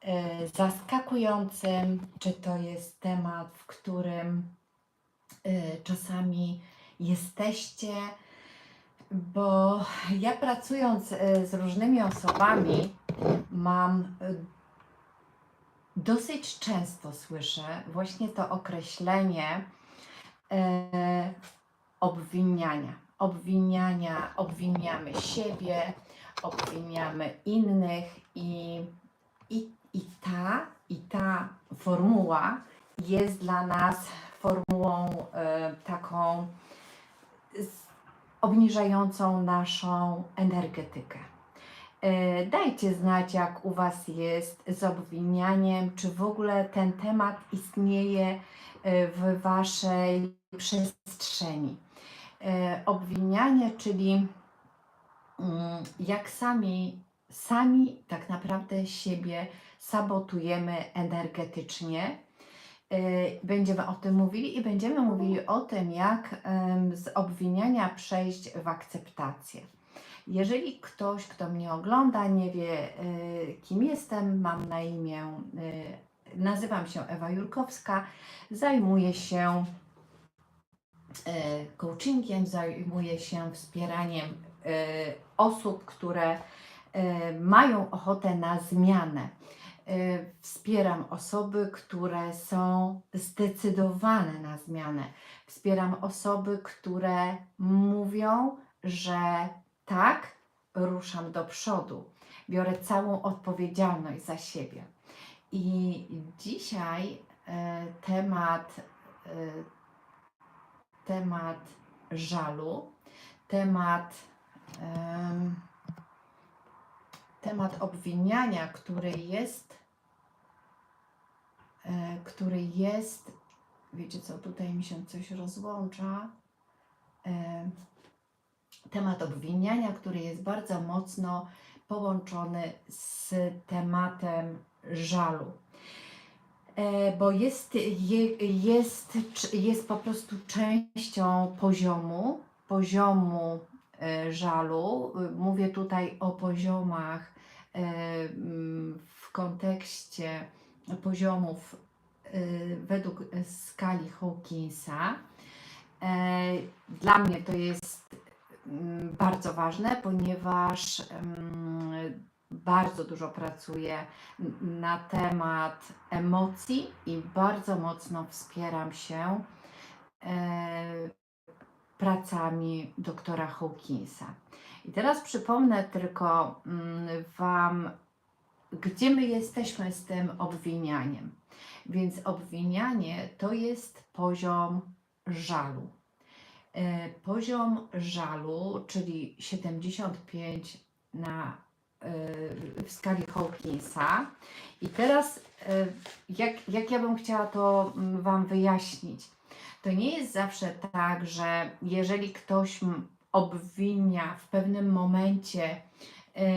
e, zaskakującym, czy to jest temat, w którym e, czasami jesteście, bo ja pracując e, z różnymi osobami, mam dosyć często słyszę właśnie to określenie obwiniania. Obwiniania, obwiniamy siebie, obwiniamy innych i, i, i ta i ta formuła jest dla nas formułą e, taką z- obniżającą naszą energetykę. E, Dajcie znać, jak u Was jest z obwinianiem, czy w ogóle ten temat istnieje e, w Waszej przestrzeni. E, Obwinianie, czyli mm, jak sami, sami tak naprawdę siebie sabotujemy energetycznie. E, Będziemy o tym mówili i będziemy mówili o tym, jak z obwiniania przejść w akceptację. Jeżeli ktoś, kto mnie ogląda, nie wie, y, kim jestem, mam na imię, y, nazywam się Ewa Jurkowska, zajmuję się y, coachingiem, zajmuję się wspieraniem y, osób, które y, mają ochotę na zmianę. Y, Wspieram osoby, które są zdecydowane na zmianę. Wspieram osoby, które mówią, że tak, ruszam do przodu. Biorę całą odpowiedzialność za siebie. I dzisiaj e, temat, e, temat żalu, temat, em, temat obwiniania, który jest, e, który jest, wiecie co, tutaj mi się coś rozłącza. Em, temat obwiniania, który jest bardzo mocno połączony z tematem żalu. E, Bo jest, je, jest, jest po prostu częścią poziomu, poziomu e, żalu. Mówię tutaj o poziomach e, w kontekście poziomów e, według skali Hawkinsa. E, Dla mnie to jest mm, bardzo ważne, ponieważ mm, bardzo dużo pracuję na temat emocji i bardzo mocno wspieram się e, pracami doktora Hawkinsa. I teraz przypomnę tylko mm, Wam, gdzie my jesteśmy z tym obwinianiem. Więc obwinianie to jest poziom żalu. E, Poziom żalu, czyli 75 na, e, w skali Hawkinsa. I teraz, e, jak, jak ja bym chciała to mm, Wam wyjaśnić, to nie jest zawsze tak, że jeżeli ktoś obwinia w pewnym momencie e,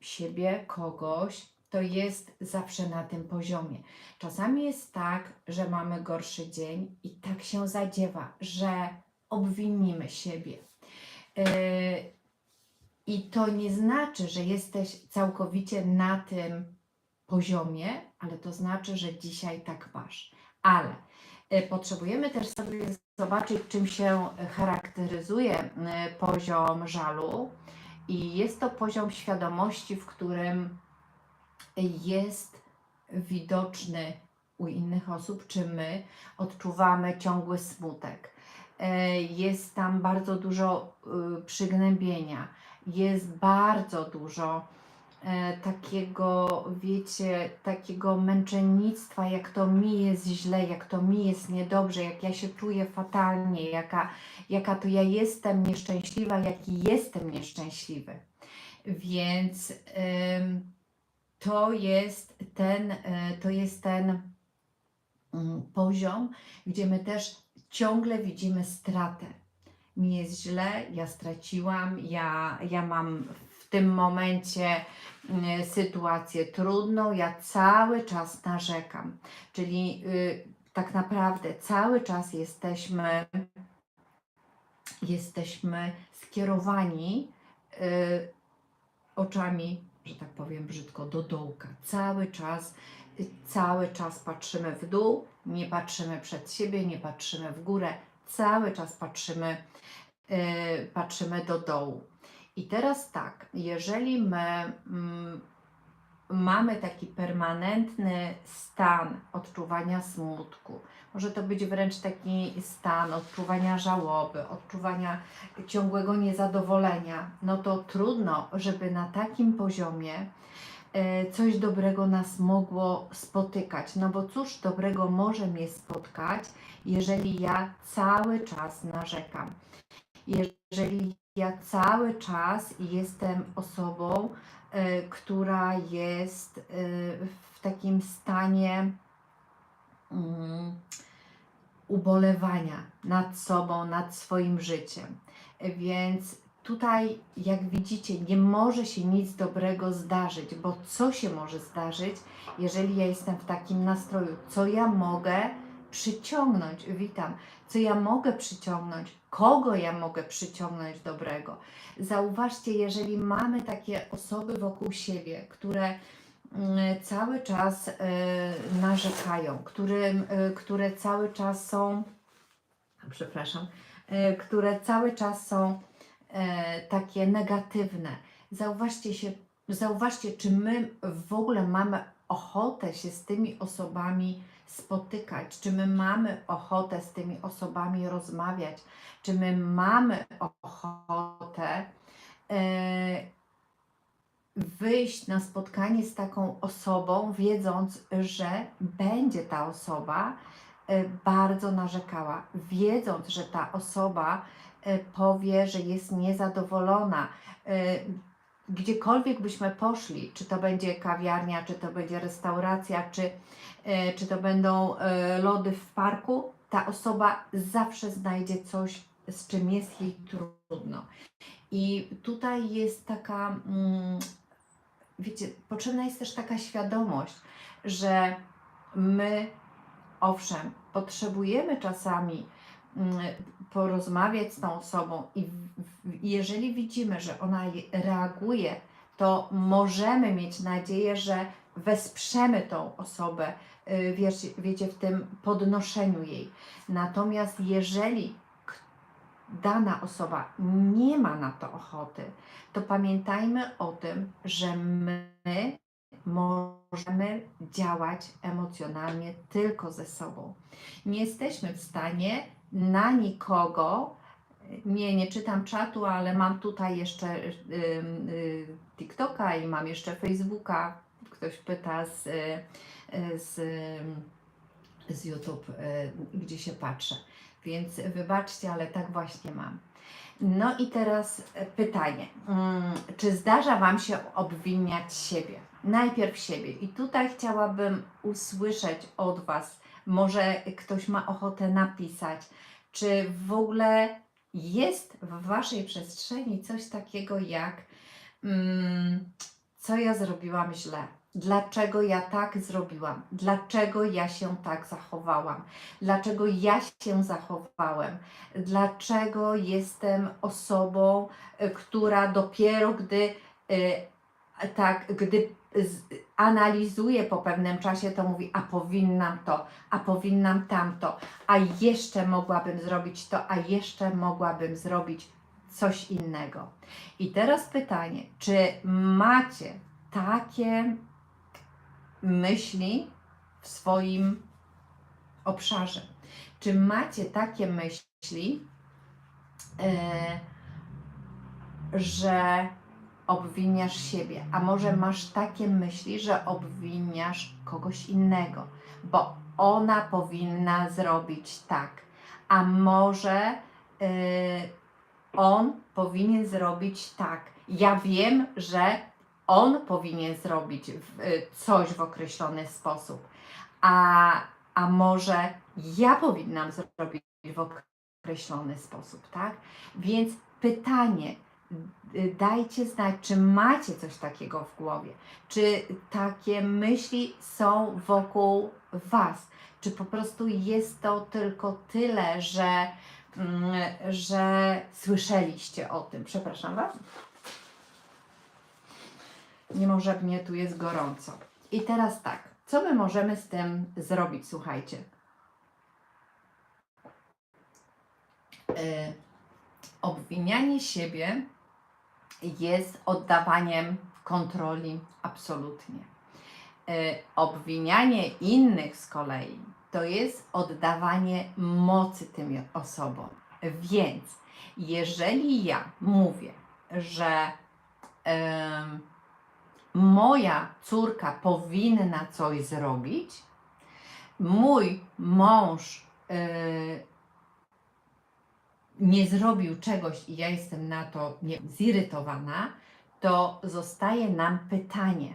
siebie, kogoś, to jest zawsze na tym poziomie. Czasami jest tak, że mamy gorszy dzień i tak się zadziewa, że obwinimy siebie. E, I to nie znaczy, że jesteś całkowicie na tym poziomie, ale to znaczy, że dzisiaj tak masz. Ale potrzebujemy też sobie zobaczyć, czym się charakteryzuje e, poziom żalu. I jest to poziom świadomości, w którym jest widoczny u innych osób, czy my odczuwamy ciągły smutek. E, Jest tam bardzo dużo y, przygnębienia, jest bardzo dużo e, takiego, wiecie, takiego męczennictwa, jak to mi jest źle, jak to mi jest niedobrze, jak ja się czuję fatalnie, jaka, jaka to ja jestem nieszczęśliwa, jaki jestem nieszczęśliwy. Więc ym, to jest ten, e, to jest ten mm, poziom, gdzie my też ciągle widzimy stratę. Mi jest źle, ja straciłam, ja, ja mam tym momencie mm, sytuację trudną, ja cały czas narzekam. Czyli y, tak naprawdę cały czas jesteśmy, jesteśmy skierowani y, oczami że tak powiem brzydko, do dołka. Cały czas, y, cały czas patrzymy w dół, nie patrzymy przed siebie, nie patrzymy w górę, cały czas patrzymy, patrzymy do dołu. I teraz tak, jeżeli my mm, mamy taki permanentny stan odczuwania smutku, może to być wręcz taki stan odczuwania żałoby, odczuwania ciągłego niezadowolenia, no to trudno, żeby na takim poziomie e, coś dobrego nas mogło spotykać. No bo cóż dobrego może mnie spotkać, jeżeli ja cały czas narzekam? Jeżeli ja cały czas jestem osobą, e, która jest e, w takim stanie mm, ubolewania nad sobą, nad swoim życiem. Więc tutaj, jak widzicie, nie może się nic dobrego zdarzyć, bo co się może zdarzyć, jeżeli ja jestem w takim nastroju? Co ja mogę przyciągnąć? Witam. Co ja mogę przyciągnąć? Kogo ja mogę przyciągnąć dobrego? Zauważcie, jeżeli mamy takie osoby wokół siebie, które mm, cały czas e, narzekają, którym, e, które cały czas są, przepraszam, e, które cały czas są e, takie negatywne. Zauważcie się, zauważcie, czy my w ogóle mamy ochotę się z tymi osobami spotykać, czy my mamy ochotę z tymi osobami rozmawiać, czy my mamy ochotę e, wyjść na spotkanie z taką osobą, wiedząc, że będzie ta osoba e, bardzo narzekała, wiedząc, że ta osoba e, powie, że jest niezadowolona. Gdziekolwiek byśmy poszli, czy to będzie kawiarnia, czy to będzie restauracja, czy, e, czy to będą e, lody w parku, ta osoba zawsze znajdzie coś, z czym jest jej trudno. I tutaj jest taka, mm, wiecie, potrzebna jest też taka świadomość, że my, owszem, potrzebujemy czasami porozmawiać z tą osobą i jeżeli widzimy, że ona je- reaguje, to możemy mieć nadzieję, że wesprzemy tą osobę, y, wiecie, wiecie, w tym podnoszeniu jej. Natomiast jeżeli dana osoba nie ma na to ochoty, to pamiętajmy o tym, że my możemy działać emocjonalnie tylko ze sobą. Nie jesteśmy w stanie na nikogo, nie, nie czytam czatu, ale mam tutaj jeszcze y, TikToka i mam jeszcze Facebooka. Ktoś pyta z, y, z, z YouTube, y, gdzie się patrzę. Więc wybaczcie, ale tak właśnie mam. No i teraz pytanie. Mm, Czy zdarza Wam się obwiniać siebie? Najpierw siebie. I tutaj chciałabym usłyszeć od Was, może ktoś ma ochotę napisać, czy w ogóle jest w Waszej przestrzeni coś takiego jak mm, co ja zrobiłam źle? Dlaczego ja tak zrobiłam? Dlaczego ja się tak zachowałam? Dlaczego ja się zachowałem? Dlaczego jestem osobą, y, która dopiero gdy y, tak, gdy analizuje po pewnym czasie, to mówi, a powinnam to, a powinnam tamto, a jeszcze mogłabym zrobić to, a jeszcze mogłabym zrobić coś innego. I teraz pytanie, czy macie takie myśli w swoim obszarze? Czy macie takie myśli, e, że obwiniasz siebie, a może masz takie myśli, że obwiniasz kogoś innego, bo ona powinna zrobić tak, a może y, on powinien zrobić tak. Ja wiem, że on powinien zrobić y, coś w określony sposób, a, a może ja powinnam zrobić w określony sposób, tak? Więc pytanie, dajcie znać, czy macie coś takiego w głowie, czy takie myśli są wokół Was, czy po prostu jest to tylko tyle, że, mm, że słyszeliście o tym. Przepraszam Was. mimo że mnie tu jest gorąco. I teraz tak, co my możemy z tym zrobić, słuchajcie? E, obwinianie siebie jest oddawaniem kontroli absolutnie. E, obwinianie innych z kolei to jest oddawanie mocy tym osobom. Więc jeżeli ja mówię, że em, moja córka powinna coś zrobić, mój mąż y, nie zrobił czegoś i ja jestem na to nie, zirytowana, to zostaje nam pytanie: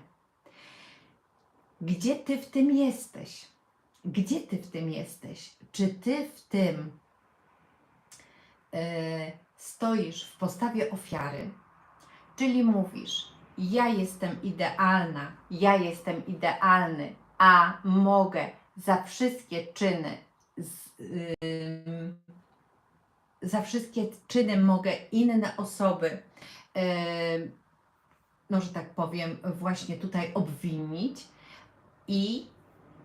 gdzie ty w tym jesteś? Gdzie ty w tym jesteś? Czy ty w tym y, stoisz w postawie ofiary, czyli mówisz: Ja jestem idealna, ja jestem idealny, a mogę za wszystkie czyny, z, ym, za wszystkie czyny mogę inne osoby, ym, no że tak powiem, właśnie tutaj obwinić i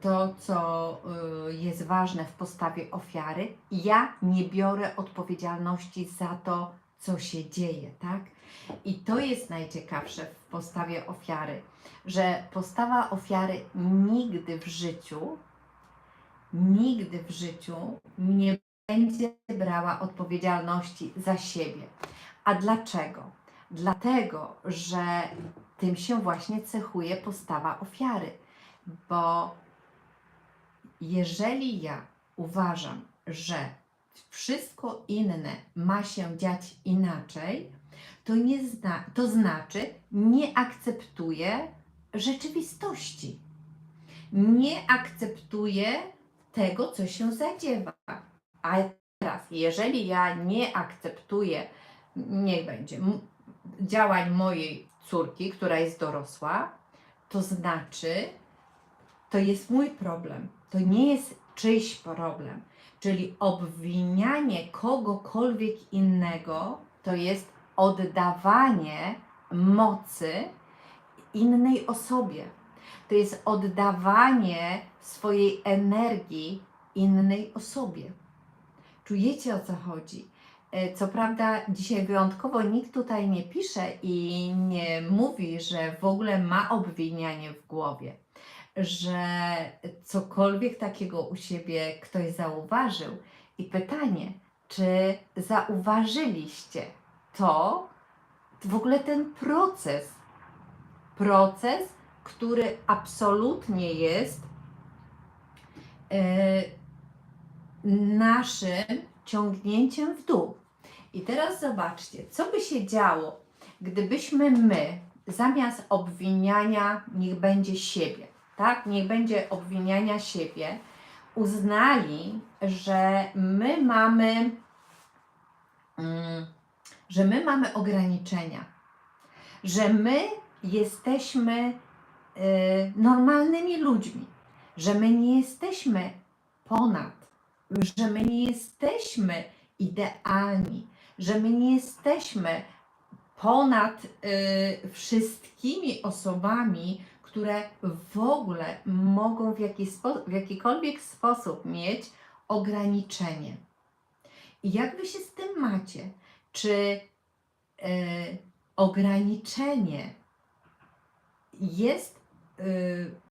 to, co y, jest ważne w postawie ofiary, ja nie biorę odpowiedzialności za to, co się dzieje, tak? I to jest najciekawsze w postawie ofiary, że postawa ofiary nigdy w życiu, nigdy w życiu nie będzie brała odpowiedzialności za siebie. A dlaczego? Dlatego, że tym się właśnie cechuje postawa ofiary, bo jeżeli ja uważam, że wszystko inne ma się dziać inaczej, to, nie zna, to znaczy nie akceptuję rzeczywistości. Nie akceptuję tego, co się zadziewa. A teraz, jeżeli ja nie akceptuję, niech będzie, działań mojej córki, która jest dorosła, to znaczy, to jest mój problem. To nie jest czyjś problem. Czyli obwinianie kogokolwiek innego to jest oddawanie mocy innej osobie. To jest oddawanie swojej energii innej osobie. Czujecie o co chodzi? E, Co prawda, dzisiaj wyjątkowo nikt tutaj nie pisze i nie mówi, że w ogóle ma obwinianie w głowie, że cokolwiek takiego u siebie ktoś zauważył. I pytanie, czy zauważyliście to, w ogóle ten proces? Proces, który absolutnie jest e, naszym ciągnięciem w dół. I teraz zobaczcie, co by się działo, gdybyśmy my zamiast obwiniania, niech będzie siebie, tak? Niech będzie obwiniania siebie, uznali, że my mamy, mm, że my mamy ograniczenia, że my jesteśmy y, normalnymi ludźmi, że my nie jesteśmy ponad, że my nie jesteśmy idealni, że my nie jesteśmy ponad y, wszystkimi osobami, które w ogóle mogą w, jakiś spo, w jakikolwiek sposób mieć ograniczenie. I jak wy się z tym macie? Czy y, ograniczenie jest y,